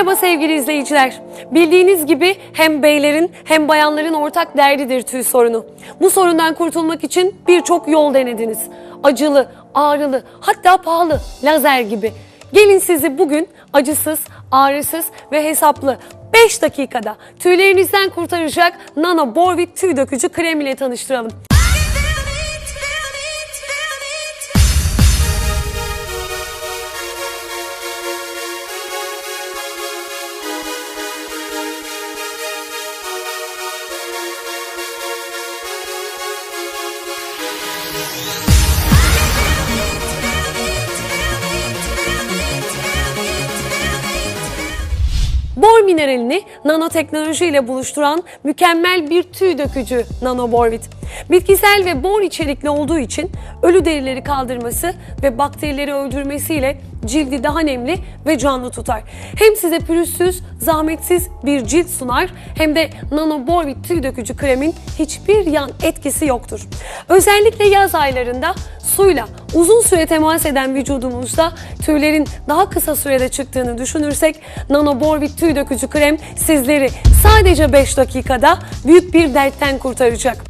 Merhaba sevgili izleyiciler. Bildiğiniz gibi hem beylerin hem bayanların ortak derdidir tüy sorunu. Bu sorundan kurtulmak için birçok yol denediniz. Acılı, ağrılı, hatta pahalı, lazer gibi. Gelin sizi bugün acısız, ağrısız ve hesaplı 5 dakikada tüylerinizden kurtaracak Nano Borvit tüy dökücü krem ile tanıştıralım. Bye. Bor mineralini nanoteknoloji ile buluşturan mükemmel bir tüy dökücü nanoborvit. Bitkisel ve bor içerikli olduğu için ölü derileri kaldırması ve bakterileri öldürmesiyle cildi daha nemli ve canlı tutar. Hem size pürüzsüz, zahmetsiz bir cilt sunar hem de nanoborvit tüy dökücü kremin hiçbir yan etkisi yoktur. Özellikle yaz aylarında suyla uzun süre temas eden vücudumuzda tüylerin daha kısa sürede çıktığını düşünürsek nanoborvit tüy dökücü krem sizleri sadece 5 dakikada büyük bir dertten kurtaracak.